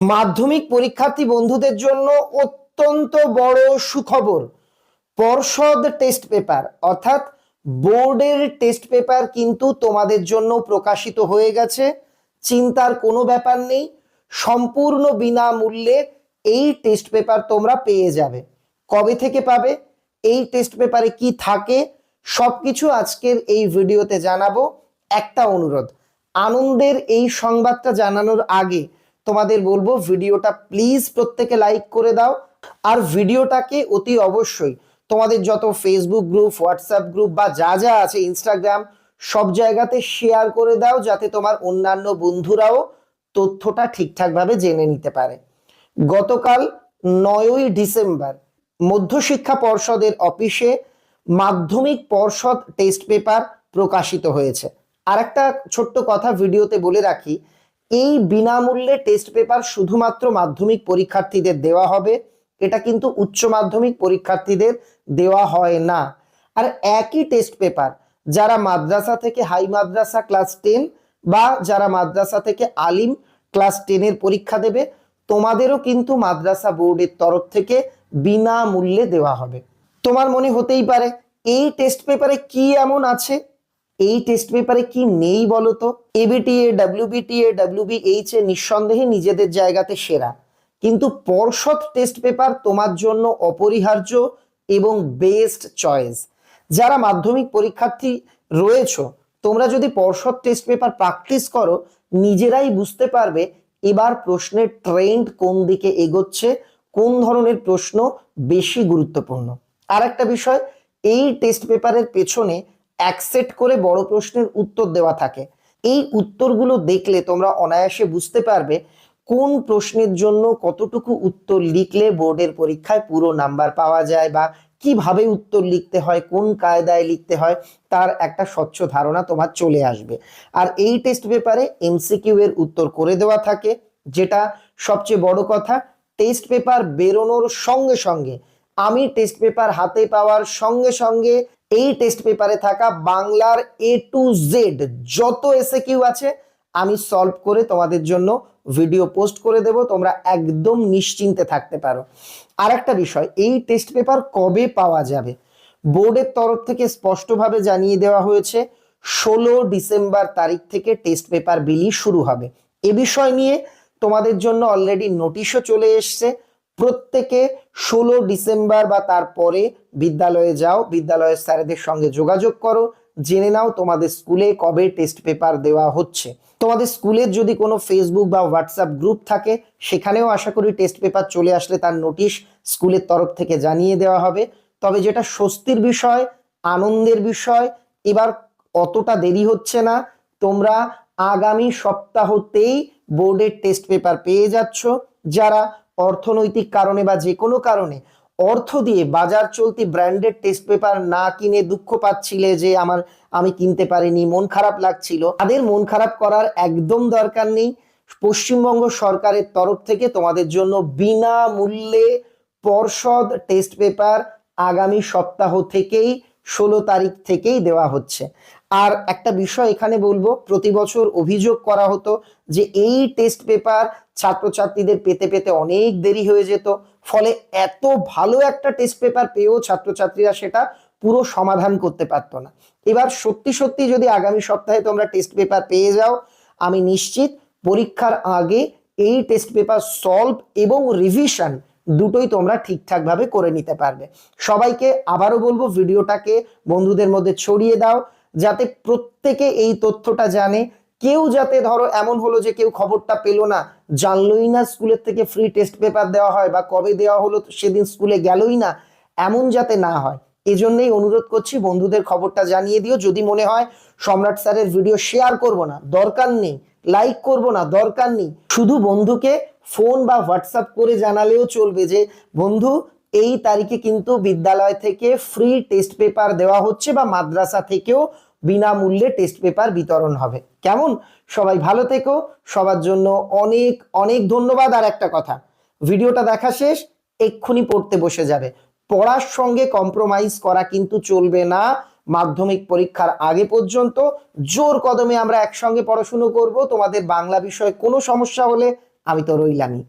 মাধ্যমিক পরীক্ষার্থী বন্ধুদের জন্য অত্যন্ত বড় সুখবর। পর্ষদ টেস্ট পেপার অর্থাৎ বোর্ডের টেস্ট পেপার কিন্তু তোমাদের জন্য প্রকাশিত হয়ে গেছে। চিন্তার কোনো ব্যাপার নেই। সম্পূর্ণ বিনামূল্যে এই টেস্ট পেপার তোমরা পেয়ে যাবে। কবে থেকে পাবে? এই টেস্ট পেপারে কি থাকে? সবকিছু আজকের এই ভিডিওতে জানাব। একটা অনুরোধ, আনন্দের এই সংবাদটা জানানোর আগে তোমাদের বলব, ভিডিওটা প্লিজ প্রত্যেকে লাইক করে দাও। আর ভিডিওটাকে অতি অবশ্যই তোমাদের যত ফেসবুক গ্রুপ হোয়াটসঅ্যাপ গ্রুপ বা যা যা আছে ইনস্টাগ্রাম সব জায়গাতে শেয়ার করে দাও যাতে তোমার অন্যান্য বন্ধুরাও তথ্যটা ঠিকঠাকভাবে জেনে নিতে পারে। গতকাল নয়ই ডিসেম্বর মধ্যশিক্ষা পর্ষদের অফিসে মাধ্যমিক পর্ষদ টেস্ট পেপার প্রকাশিত হয়েছে। আর একটা ছোট্ট কথা ভিডিওতে বলে রাখি এই বিনামূল্যে টেস্ট পেপার শুধুমাত্র মাধ্যমিক পরীক্ষার্থীদের দেওয়া হবে। এটা কিন্তু উচ্চ মাধ্যমিক পরীক্ষার্থীদের দেওয়া হয় না। আর একই টেস্ট পেপার যারা মাদ্রাসা থেকে হাই মাদ্রাসা ক্লাস টেন বা যারা মাদ্রাসা থেকে আলিম ক্লাস টেনের পরীক্ষা দেবে, তোমাদেরও কিন্তু মাদ্রাসা বোর্ডের তরফ থেকে বিনামূল্যে দেওয়া হবে। তোমার মনে হতেই পারে, এই টেস্ট পেপারে কি এমন আছে? এই টেস্ট পেপারে কি নেই বলতো? এবিটিএ ডাব্লিউবিটিএ ডাব্লিউবিএইচ এ নিঃসন্দেহে নিজেদের জায়গাতে সেরা। কিন্তু পর্ষদ টেস্ট পেপার তোমার জন্য অপরিহার্য এবং বেস্ট চয়েস যারা মাধ্যমিক পরীক্ষার্থী রয়েছো, তোমরা যদি পর্ষদ টেস্ট পেপার প্র্যাকটিস করো, নিজেরাই বুঝতে পারবে এবার প্রশ্নের ট্রেন্ড কোন দিকে এগোচ্ছে, কোন ধরনের প্রশ্ন বেশি গুরুত্বপূর্ণ। আর একটা বিষয়, এই টেস্ট পেপারের পেছনে এক করে বড় প্রশ্নের উত্তর দেওয়া থাকে। এই উত্তরগুলো দেখলে তোমরা অনায়াসে বুঝতে পারবে কোন প্রশ্নের জন্য কতটুকু উত্তর লিখলে বোর্ডের পরীক্ষায় পুরো নাম্বার পাওয়া যায় বা কীভাবে উত্তর লিখতে হয়, কোন কায়দায় লিখতে হয়, তার একটা স্বচ্ছ ধারণা তোমার চলে আসবে। আর এই টেস্ট পেপারে এমসিকিউ এর উত্তর করে দেওয়া থাকে, যেটা সবচেয়ে বড় কথা টেস্ট পেপার বেরোনোর সঙ্গে সঙ্গে, আমি টেস্ট পেপার হাতে পাওয়ার সঙ্গে সঙ্গে এই টেস্ট পেপারে থাকা বাংলার এ টু জেড যত এসে কিউ আছে, আমি সলভ করে তোমাদের জন্য ভিডিও পোস্ট করে দেব, তোমরা একদম নিশ্চিন্তে থাকতে পারো। আর একটা বিষয়, এই টেস্ট পেপার কবে পাওয়া যাবে? বোর্ডের তরফ থেকে স্পষ্টভাবে জানিয়ে দেওয়া হয়েছে, ষোলো ডিসেম্বর তারিখ থেকে টেস্ট পেপার বিলি শুরু হবে। এ বিষয় নিয়ে তোমাদের জন্য অলরেডি নোটিশও চলে এসছে। প্রত্যেকে ষোলো ডিসেম্বর বা তারপরে বিদ্যালয়ে যাও, বিদ্যালয়ের স্যারেদের সঙ্গে যোগাযোগ করো, জেনে নাও তোমাদের স্কুলে কবে টেস্ট পেপার দেওয়া হচ্ছে। তোমাদের স্কুলের যদি কোনো ফেসবুক বা হোয়াটসঅ্যাপ গ্রুপ থাকে, সেখানেও আশা করি টেস্ট পেপার চলে আসলে তার নোটিশ স্কুলের তরফ থেকে জানিয়ে দেওয়া হবে। তবে যেটা স্বস্তির বিষয়, আনন্দের বিষয়, এবার অতটা দেরি হচ্ছে না। তোমরা আগামী সপ্তাহতেই বোর্ডের টেস্ট পেপার পেয়ে যাচ্ছ। যারা অর্থনৈতিক কারণে বা যে কোনো কারণে অর্থ দিয়ে বাজার চলতি ব্র্যান্ডেড টেস্ট পেপার না কিনে দুঃখ পাচ্ছিলে যে আমার, আমি কিনতে পারিনি, মন খারাপ লাগছিল। তাদের মন খারাপ করার একদম দরকার নেই। পশ্চিমবঙ্গ সরকারের তরফ থেকে তোমাদের জন্য বিনামূল্যে পর্ষদ টেস্ট পেপার আগামী সপ্তাহ থেকেই ষোলো তারিখ থেকেই দেওয়া হচ্ছে। আর একটা বিষয় এখানে বলব, প্রতি বছর অভিযোগ করা হতো যে এই টেস্ট পেপার ছাত্রছাত্রীদের পেতে পেতে অনেক দেরি হয়ে যেত। ফলে এত ভালো একটা টেস্ট পেপার পেয়েও ছাত্রছাত্রীরা সেটা পুরো সমাধান করতে পারতো না। এবার সত্যি সত্যি যদি আগামী সপ্তাহে তোমরা টেস্ট পেপার পেয়ে যাও, আমি নিশ্চিত পরীক্ষার আগে এই টেস্ট পেপার সলভ এবং রিভিশন দুটোই তোমরা ঠিকঠাকভাবে করে নিতে পারবে। সবাইকে আবারও বলব, ভিডিওটাকে বন্ধুদের মধ্যে ছড়িয়ে দাও, যাতে প্রত্যেকে এই তথ্যটা জানে। কেউ যাতে ধরো এমন হলো যে কেউ খবরটা পেল না, জানলোই না স্কুলের থেকে ফ্রি টেস্ট পেপার দেওয়া হয় বা কবে দেওয়া হলো সেদিন স্কুলে গেলই না, এমন যাতে না হয়। এজন্যই অনুরোধ করছি, বন্ধুদের খবরটা জানিয়ে দিও। যদি মনে হয় সম্রাট স্যারের ভিডিও শেয়ার করব না, দরকার নেই লাইক করব না, দরকার নেই। শুধু বন্ধুকে ফোন বা হোয়াটসঅ্যাপ করে জানালেও চলবে যে, বন্ধু, এই তারিখে কিন্তু বিদ্যালয় থেকে ফ্রি টেস্ট পেপার দেওয়া হচ্ছে বা মাদ্রাসা থেকেও বিনামূল্যে টেস্ট পেপার বিতরণ হবে। কেমন? সবাই ভালো থেকো। সবার জন্য অনেক অনেক ধন্যবাদ। আর একটা কথা, ভিডিওটা দেখা শেষ, এক্ষুনি পড়তে বসে যাবে। পড়ার সঙ্গে কম্প্রোমাইজ করা কিন্তু চলবে না। মাধ্যমিক পরীক্ষার আগে পর্যন্ত জোর কদমে আমরা একসঙ্গে পড়াশুনো করব। তোমাদের বাংলা বিষয়ে কোনো সমস্যা হলে আমি তো রইলামই।